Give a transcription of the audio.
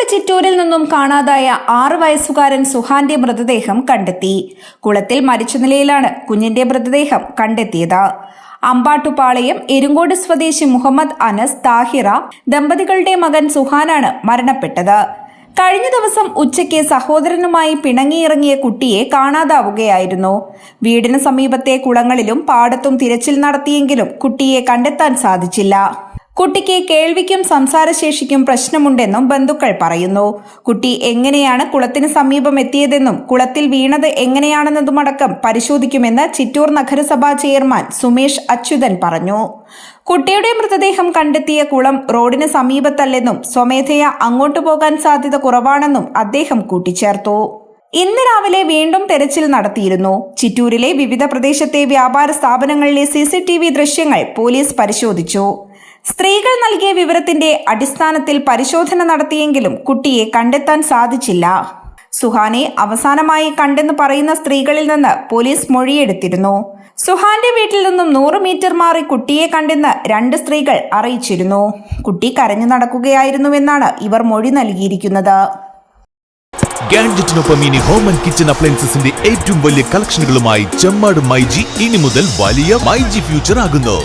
പാലക്കാട് ചിറ്റൂരിൽ നിന്നും കാണാതായ ആറ് വയസ്സുകാരൻ സുഹാന്റെ മൃതദേഹം കണ്ടെത്തി. കുളത്തിൽ മരിച്ച നിലയിലാണ് കുഞ്ഞിന്റെ മൃതദേഹം കണ്ടെത്തിയത്. അമ്പാട്ടുപാളയം എരുങ്കോട് സ്വദേശി മുഹമ്മദ് അനസ് താഹിറ ദമ്പതികളുടെ മകൻ സുഹാനാണ് മരണപ്പെട്ടത്. കഴിഞ്ഞ ദിവസം ഉച്ചയ്ക്ക് സഹോദരനുമായി പിണങ്ങിയിറങ്ങിയ കുട്ടിയെ കാണാതാവുകയായിരുന്നു. വീടിന് സമീപത്തെ കുളങ്ങളിലും പാടത്തും തിരച്ചിൽ നടത്തിയെങ്കിലും കുട്ടിയെ കണ്ടെത്താൻ സാധിച്ചില്ല. കുട്ടിക്ക് കേൾവിക്കും സംസാരശേഷിക്കും പ്രശ്നമുണ്ടെന്നും ബന്ധുക്കൾ പറയുന്നു. കുട്ടി എങ്ങനെയാണ് കുളത്തിന് സമീപം എത്തിയതെന്നും കുളത്തിൽ വീണത് എങ്ങനെയാണെന്നതുമടക്കം പരിശോധിക്കുമെന്ന് ചിറ്റൂർ നഗരസഭാ ചെയർമാൻ സുമേഷ് അച്യുതൻ പറഞ്ഞു. കുട്ടിയുടെ മൃതദേഹം കണ്ടെത്തിയ കുളം റോഡിന് സമീപത്തല്ലെന്നും സ്വമേധയാ അങ്ങോട്ടു പോകാൻ സാധ്യത കുറവാണെന്നും അദ്ദേഹം കൂട്ടിച്ചേർത്തു. ഇന്ന് രാവിലെ വീണ്ടും തെരച്ചിൽ നടത്തിയിരുന്നു. ചിറ്റൂരിലെ വിവിധ പ്രദേശത്തെ വ്യാപാര സ്ഥാപനങ്ങളിലെ സി സി ടി വി ദൃശ്യങ്ങൾ പോലീസ് പരിശോധിച്ചു. സ്ത്രീകൾ നൽകിയ വിവരത്തിന്റെ അടിസ്ഥാനത്തിൽ പരിശോധന നടത്തിയെങ്കിലും കുട്ടിയെ കണ്ടെത്താൻ സാധിച്ചില്ല. സുഹാനെ അവസാനമായി കണ്ടെന്ന് പറയുന്ന സ്ത്രീകളിൽ നിന്ന് പോലീസ് മൊഴിയെടുത്തിരുന്നു. സുഹാന്റെ വീട്ടിൽ നിന്നും നൂറ് മീറ്റർ മാറി കുട്ടിയെ കണ്ടെന്ന് രണ്ട് സ്ത്രീകൾ അറിയിച്ചിരുന്നു. കുട്ടി കരഞ്ഞു നടക്കുകയായിരുന്നുവെന്നാണ് ഇവർ മൊഴി നൽകിയിരിക്കുന്നത്. ഗാഡ്ജറ്റിനൊപ്പം ഹോം ആൻഡ് കിച്ചൺ അപ്ലയൻസസിന്റെ ഏറ്റവും വലിയ കളക്ഷനുകളുമായി ചെമ്മാട് മൈജി ഇനി മുതൽ വലിയ മൈജി ഫ്യൂച്ചർ ആകുന്നു.